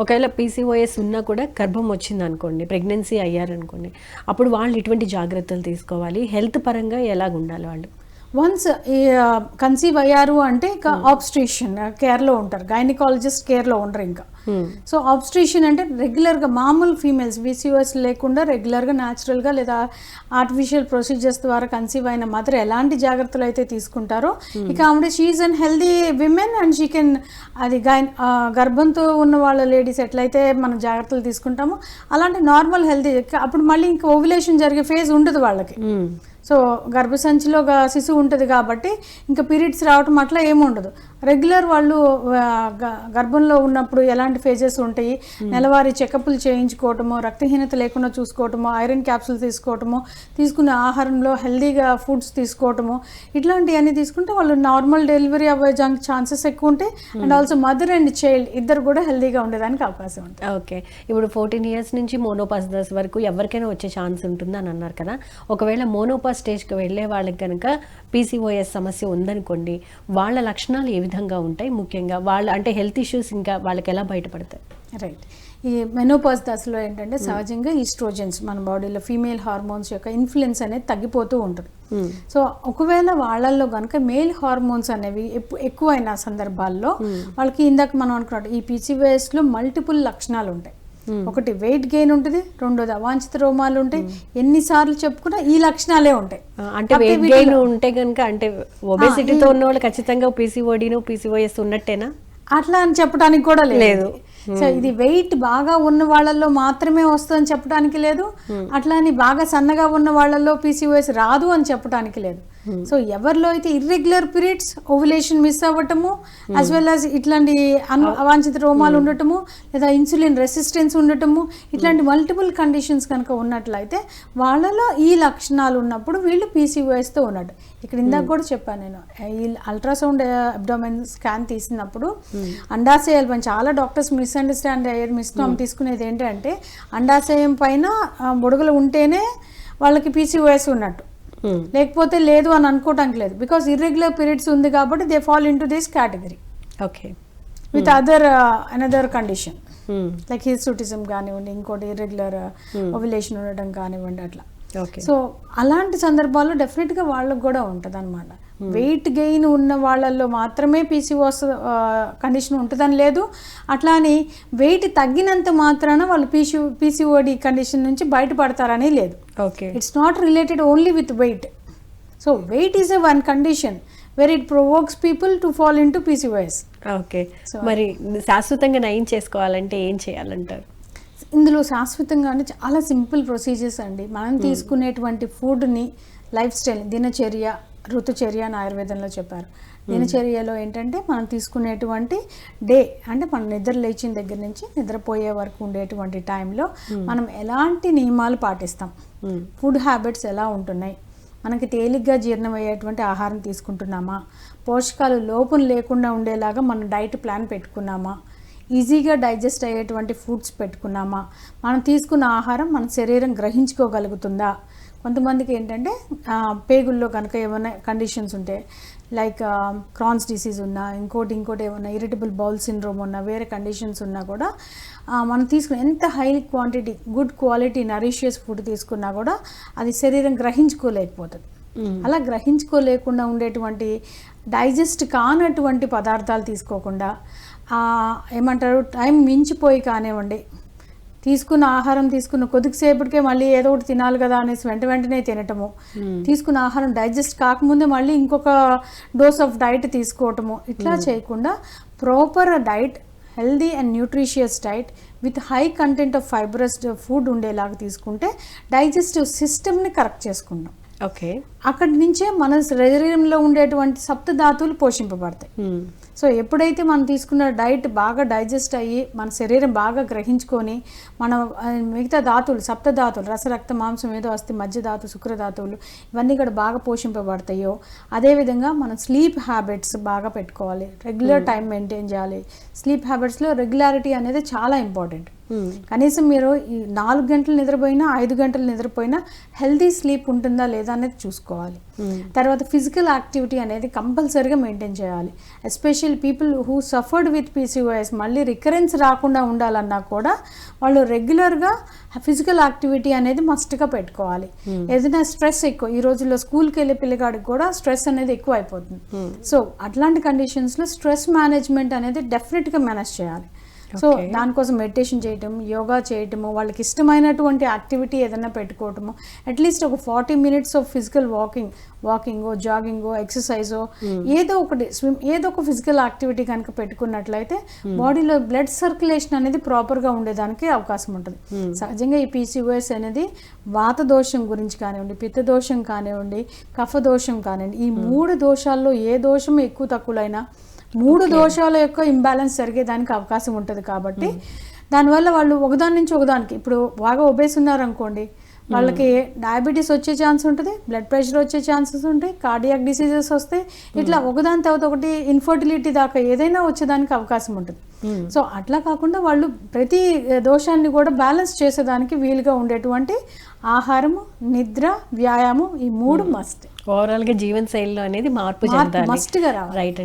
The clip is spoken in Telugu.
ఒకవేళ పీసీఓఎస్ ఉన్నా కూడా గర్భం వచ్చింది అనుకోండి ప్రెగ్నెన్సీ అయ్యారనుకోండి అప్పుడు వాళ్ళు ఎటువంటి జాగ్రత్తలు తీసుకోవాలి. హెల్త్ పరంగా ఎలాగ ఉండాలి వాళ్ళు? వన్స్ కన్సీవ్ అయ్యారు అంటే ఇంకా ఆబ్స్ట్రేషన్ కేర్లో ఉంటారు. గైనకాలజిస్ట్ కేర్లో ఉండరు ఇంకా. సో ఆబ్స్ట్రేషన్ అంటే రెగ్యులర్గా మామూలు ఫీమేల్స్ విసిఓఎస్ లేకుండా రెగ్యులర్గా న్యాచురల్గా లేదా ఆర్టిఫిషియల్ ప్రొసీజర్స్ ద్వారా కన్సీవ్ అయిన మదర్ ఎలాంటి జాగ్రత్తలు అయితే తీసుకుంటారో ఇక ఆవిడ she unhealthy women and she can అది గైన్ గర్భంతో ఉన్న వాళ్ళ లేడీస్ ఎట్లయితే మనం జాగ్రత్తలు తీసుకుంటామో అలాంటి నార్మల్ హెల్దీ అప్పుడు మళ్ళీ ఇంకా ఓవ్యులేషన్ జరిగే ఫేజ్ ఉండదు వాళ్ళకి. సో గర్భసంచిలో గ- శిశువు ఉంటుంది కాబట్టి ఇంకా పీరియడ్స్ రావటం అట్లా ఏముండదు రెగ్యులర్ వాళ్ళు గర్భంలో ఉన్నప్పుడు ఎలాంటి ఫేజెస్ ఉంటాయి? నెలవారీ చెకప్లు చేయించుకోవటము రక్తహీనత లేకుండా చూసుకోవటము ఐరన్ క్యాప్సుల్ తీసుకోవటము తీసుకునే ఆహారంలో హెల్దీగా ఫుడ్స్ తీసుకోవటము ఇట్లాంటివన్నీ తీసుకుంటే వాళ్ళు నార్మల్ డెలివరీ అవ్వే ఛాన్సెస్ ఎక్కువ ఉంటాయి. And also mother and child ఇద్దరు కూడా హెల్దీగా ఉండడానికి అవకాశం ఉంటుంది. ఓకే. ఇప్పుడు ఫోర్టీన్ ఇయర్స్ నుంచి మోనోపాస్ దశ వరకు ఎవరికైనా వచ్చే ఛాన్స్ ఉంటుందని అన్నారు కదా. ఒకవేళ మోనోపాస్ స్టేజ్కి వెళ్ళే వాళ్ళకి కనుక పీసీఓఎస్ సమస్య ఉందనుకోండి వాళ్ళ లక్షణాలు ఏ విధంగా ఉంటాయి. ముఖ్యంగా వాళ్ళ అంటే హెల్త్ ఇష్యూస్ ఇంకా వాళ్ళకి ఎలా బయటపడతాయి? రైట్ ఈ మెనోపాజ్ దశలో ఏంటంటే సహజంగా ఈస్ట్రోజన్స్ మన బాడీలో ఫీమేల్ హార్మోన్స్ యొక్క ఇన్ఫ్లుయెన్స్ అనేది తగ్గిపోతూ ఉంటుంది. సో ఒకవేళ వాళ్ళల్లో కనుక మేల్ హార్మోన్స్ అనేవి ఎక్కువైన సందర్భాల్లో వాళ్ళకి ఇందాక మనం అనుకున్నట్టు ఈ PCOS లో మల్టిపుల్ లక్షణాలు ఉంటాయి. ఒకటి వెయిట్ గెయిన్ ఉంటుంది రెండోది అవాంఛిత రోమాలు ఉంటాయి. ఎన్నిసార్లు చెప్పుకున్నా ఈ లక్షణాలే ఉంటాయి. అంటే వెయిట్ గెయిన్ ఉంటే కనుక అంటే ఒబేసిటీతో ఉన్న వాళ్ళు ఖచ్చితంగా పీసీఓడిను పీసీఓఎస్ ఉన్నట్టేనా? అట్లా అని చెప్పడానికి కూడా లేదు. లేదు. సో ఇది వెయిట్ బాగా ఉన్న వాళ్ళల్లో మాత్రమే వస్తుందని చెప్పడానికి లేదు. అట్లా అని బాగా సన్నగా ఉన్న వాళ్ళల్లో పీసీఓఎస్ రాదు అని చెప్పడానికి లేదు. సో ఎవరిలో అయితే ఇర్రెగ్యులర్ పీరియడ్స్ ఓవులేషన్ మిస్ అవ్వటము యాజ్ వెల్ యాజ్ ఇట్లాంటి అన్ అవాంఛిత రోమాలు ఉండటము లేదా ఇన్సులిన్ రెసిస్టెన్స్ ఉండటము ఇట్లాంటి మల్టిపుల్ కండిషన్స్ కనుక ఉన్నట్లయితే వాళ్ళలో ఈ లక్షణాలు ఉన్నప్పుడు వీళ్ళు పీసీఓఎస్తో ఉన్నట్టు. ఇక్కడ ఇందాక కూడా చెప్పాను నేను. ఈ అల్ట్రాసౌండ్ అబ్డామిన్ స్కాన్ తీసినప్పుడు అండాశయాలు పైన చాలా డాక్టర్స్ మిస్అండర్స్టాండ్ అయ్యేది మిస్నామ్ తీసుకునేది ఏంటంటే అండాశయం పైన బుడగలు ఉంటేనే వాళ్ళకి పీసీఓఎస్ ఉన్నట్టు. లేకపోతే లేదు అని అనుకోవటానికి లేదు. బికాస్ ఇర్రెగ్యులర్ పీరియడ్స్ ఉంది కాబట్టి they fall in to this category okay with other another condition Hmm. Like hirsutism కానివ్వండి ఇంకోటి ఇర్రెగ్యులర్ ఓవిలేషన్ ఉండడం కానివ్వండి అట్లా. ఓకే సో అలాంటి సందర్భాల్లో డెఫినెట్గా వాళ్ళకు కూడా ఉంటుంది అనమాట వెయిట్ గెయిన్ ఉన్న వాళ్ళల్లో మాత్రమే పీసీఓస్ కండిషన్ ఉంటుందని లేదు. అట్లా అని వెయిట్ తగ్గినంత మాత్రాన వాళ్ళు పీసీ పీసీఓడి కండిషన్ నుంచి బయటపడతారని లేదు. Okay it's not related only with weight so weight is a one condition where it provokes people to fall in to PCOS okay మరి శాశ్వతంగా నయం చేసుకోవాలంటే ఏం చేయాలంటారు? ఇందులో శాశ్వతంగానే చాలా సింపుల్ ప్రొసీజర్స్ అండి. మనం తీసుకునేటువంటి ఫుడ్ని లైఫ్ స్టైల్ దినచర్య ఋతుచర్య అని ఆయుర్వేదంలో చెప్పారు. దినచర్యలో ఏంటంటే మనం తీసుకునేటువంటి డే అంటే మనం నిద్ర లేచిన దగ్గర నుంచి నిద్రపోయే వరకు ఉండేటువంటి టైంలో మనం ఎలాంటి నియమాలు పాటిస్తాం. ఫుడ్ హ్యాబిట్స్ ఎలా ఉంటున్నాయి? మనకి తేలిగ్గా జీర్ణమయ్యేటువంటి ఆహారం తీసుకుంటున్నామా? పోషకాలు లోపం లేకుండా ఉండేలాగా మనం డైట్ ప్లాన్ పెట్టుకున్నామా? ఈజీగా డైజెస్ట్ అయ్యేటువంటి ఫుడ్స్ పెట్టుకున్నామా? మనం తీసుకున్న ఆహారం మన శరీరం గ్రహించుకోగలుగుతుందా? కొంతమందికి ఏంటంటే పేగుల్లో కనుక ఏమైనా కండిషన్స్ ఉంటే లైక్ క్రాన్స్ డిసీజ్ ఉన్నా ఇంకోటి ఇంకోటి ఏమన్నా ఇరిటబుల్ బౌల్ సిండ్రోమ్ ఉన్నా వేరే కండిషన్స్ ఉన్నా కూడా మనం తీసుకున్న ఎంత high quantity good quality nutritious food తీసుకున్నా కూడా అది శరీరం గ్రహించుకోలేకపోతుంది. అలా గ్రహించుకోలేకుండా ఉండేటువంటి డైజెస్ట్ కానటువంటి పదార్థాలు తీసుకోకుండా ఏమంటారు టైం మించిపోయి కానివ్వండి తీసుకున్న ఆహారం తీసుకున్న కొద్దిసేపటికే మళ్ళీ ఏదో ఒకటి తినాలి కదా అనేసి వెంట వెంటనే తినటము. తీసుకున్న ఆహారం డైజెస్ట్ కాకముందే మళ్ళీ ఇంకొక డోస్ ఆఫ్ డైట్ తీసుకోవటము. ఇట్లా చేయకుండా proper diet healthy and nutritious diet with high content of fibrous food ఉండేలాగా తీసుకుంటే డైజెస్టివ్ సిస్టమ్ని కరెక్ట్ చేసుకుంటాం ఓకే. అక్కడి నుంచే మన శరీరంలో ఉండేటువంటి సప్తధాతువులు పోషింపబడతాయి. సో ఎప్పుడైతే మనం తీసుకున్న డైట్ బాగా డైజెస్ట్ అయ్యి మన శరీరం బాగా గ్రహించుకొని మన మిగతా ధాతువులు సప్తధాతువులు రసరక్త మాంసం ఏదో వస్తే మధ్య ధాతు శుక్రధాతువులు ఇవన్నీ కూడా బాగా పోషింపబడతాయో అదేవిధంగా మనం స్లీప్ హ్యాబిట్స్ బాగా పెట్టుకోవాలి. రెగ్యులర్ టైం మెయింటైన్ చేయాలి. స్లీప్ హ్యాబిట్స్లో రెగ్యులారిటీ అనేది చాలా ఇంపార్టెంట్. కనీసం మీరు ఈ నాలుగు గంటలు నిద్రపోయినా ఐదు గంటలు నిద్రపోయినా హెల్దీ స్లీప్ ఉంటుందా లేదా అనేది చూసుకోవాలి. తర్వాత ఫిజికల్ యాక్టివిటీ అనేది కంపల్సరీగా మెయింటైన్ చేయాలి. Especial people who suffered with PCOS మళ్ళీ రికరెన్స్ రాకుండా ఉండాలన్నా కూడా వాళ్ళు రెగ్యులర్గా ఫిజికల్ యాక్టివిటీ అనేది మస్ట్గా పెట్టుకోవాలి. ఏదైనా స్ట్రెస్ ఎక్కువ ఈ రోజుల్లో స్కూల్కి వెళ్ళే పిల్లగాడికి కూడా స్ట్రెస్ అనేది ఎక్కువ అయిపోతుంది సో అట్లాంటి కండిషన్స్లో స్ట్రెస్ మేనేజ్మెంట్ అనేది డెఫినెట్గా మేనేజ్ చేయాలి. సో. దానికోసం మెడిటేషన్ చేయటం యోగా చేయటము వాళ్ళకి ఇష్టమైనటువంటి యాక్టివిటీ ఏదైనా పెట్టుకోవటము అట్లీస్ట్ ఒక forty minutes of physical walking వాకింగో జాగింగో ఎక్సర్సైజో ఏదో ఒకటి స్విమ్ ఏదో ఒక ఫిజికల్ యాక్టివిటీ కనుక పెట్టుకున్నట్లయితే బాడీలో బ్లడ్ సర్క్యులేషన్ అనేది ప్రాపర్గా ఉండేదానికి అవకాశం ఉంటుంది. సహజంగా ఈ పీసీఓఎస్ అనేది వాత దోషం గురించి కానివ్వండి పిత్త దోషం కానివ్వండి కఫ దోషం కానివ్వండి ఈ మూడు దోషాల్లో ఏ దోషం ఎక్కువ తక్కువలైనా మూడు దోషాల యొక్క ఇంబ్యాలెన్స్ జరిగేదానికి అవకాశం ఉంటుంది కాబట్టి దానివల్ల వాళ్ళు ఒకదాని నుంచి ఒకదానికి ఇప్పుడు బాగా ఒబేస్ ఉన్నారనుకోండి వాళ్ళకి డయాబెటీస్ వచ్చే ఛాన్స్ ఉంటుంది బ్లడ్ ప్రెషర్ వచ్చే ఛాన్సెస్ ఉంటాయి కార్డియాక్ డిసీజెస్ వస్తాయి ఇట్లా ఒకదాని తర్వాత ఒకటి ఇన్ఫర్టిలిటీ దాకా ఏదైనా వచ్చేదానికి అవకాశం ఉంటుంది. సో అట్లా కాకుండా వాళ్ళు ప్రతి దోషాన్ని కూడా బ్యాలెన్స్ చేసేదానికి వీలుగా ఉండేటువంటి ఆహారము నిద్ర వ్యాయామం ఈ మూడు మస్ట్ ఓవరాల్గా జీవన శైలిలో అనేది మార్పు మస్ట్గా రావాలి. రైట్